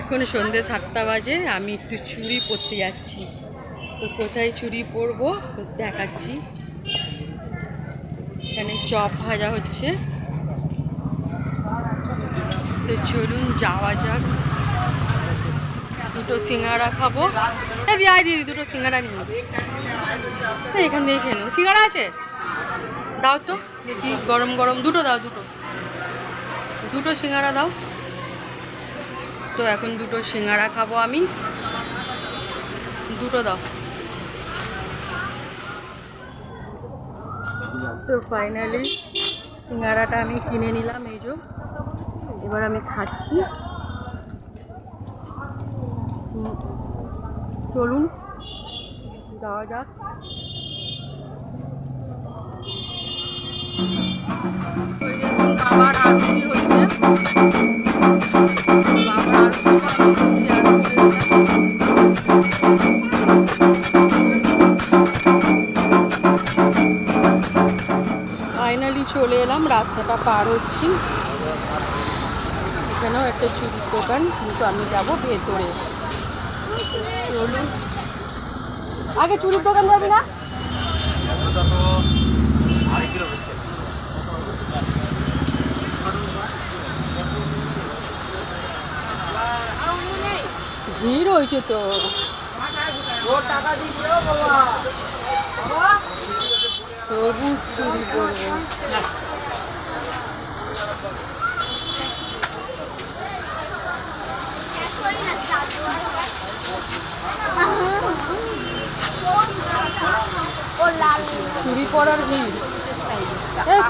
এখন সন্ধে সাতটা বাজে, আমি একটু চুড়ি পরতে যাচ্ছি। তো কোথায় চুড়ি পরবো? তো দেখাচ্ছি। এখানে চপ ভাজা হচ্ছে। তো চলুন যাওয়া যাক। দুটো সিঙ্গারা খাব। হ্যাঁ দিদি আয় দিদি দুটো সিঙ্গারা নিয়ে। এখান থেকে খেয়ে নেব সিঙ্গারা আছে? দাও তো। দেখি, গরম গরম। দুটো দাও, দুটো। দুটো সিঙ্গারা দাও। তো এখন দুটো সিঙ্গারা খাব আমি। দুটো দাও। তো ফাইনালি সিঙ্গারাটা আমি কিনে নিলাম, এই যে। এবার আমি খাচ্ছি। চলুন, যাওয়া যাক। হচ্ছে। ফাইনালি চলে এলাম, রাস্তাটা পার হচ্ছি। এখানেও একটা চুরির দোকান, কিন্তু আমি যাব ভেতরে। চলুন। আগে চুরির দোকান যাবি না? ভিড় হয়েছে তো। সবুজ চুরি করব। চুরি পরার ভিড়।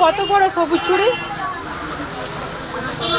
কত করে সবুজ চুড়ি? পুরো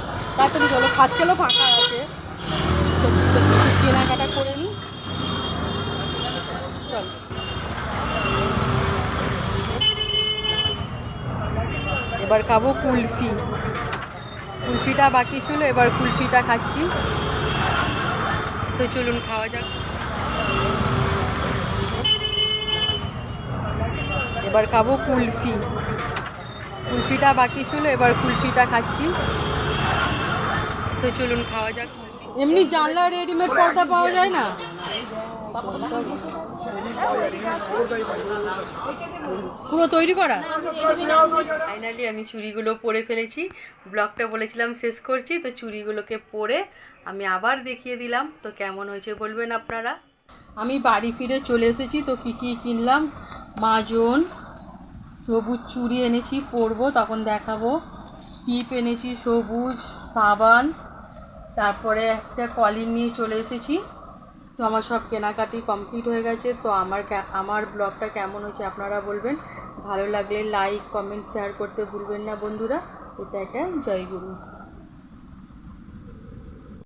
তাড়াতাড়ি চলো খাচ্ছেলো ফাঁকা আছে। কেনাকাটা করে নি। চল। এবার খাব কুলফি। কুলফিটা বাকি ছিল, এবার কুলফিটা খাচ্ছি। তো চলুন, খাওয়া যাক। এবার খাব কুলফি। কুলফিটা বাকি ছিল, এবার কুলফিটা খাচ্ছি। তো চলুন খাওয়া যাক। এমনি জানলা রেডিমেড পর্দা পাওয়া যায় না? পুরো তৈরি করা? ফাইনালি আমি চুড়িগুলো পরে ফেলেছি। ব্লগটা বলেছিলাম শেষ করছি তো চুড়িগুলোকে পরে আমি আবার দেখিয়ে দিলাম। তো কেমন হয়েছে বলবেন আপনারা? আমি বাড়ি ফিরে চলে এসেছি তো কী কী কিনলাম? মাজন সবুজ চুড়ি এনেছি পরবো তখন দেখাবো। টিপ এনেছি সবুজ সাবান তারপরে একটা কলিং নিয়ে চলে এসেছি। তো আমার সব কেনাকাটি কমপ্লিট হয়ে গেছে। তো আমার আমার ব্লগটা কেমন হয়েছে আপনারা বলবেন। ভালো লাগলে লাইক, কমেন্ট, শেয়ার করতে ভুলবেন না বন্ধুরা। এটা একটা জয়গুরু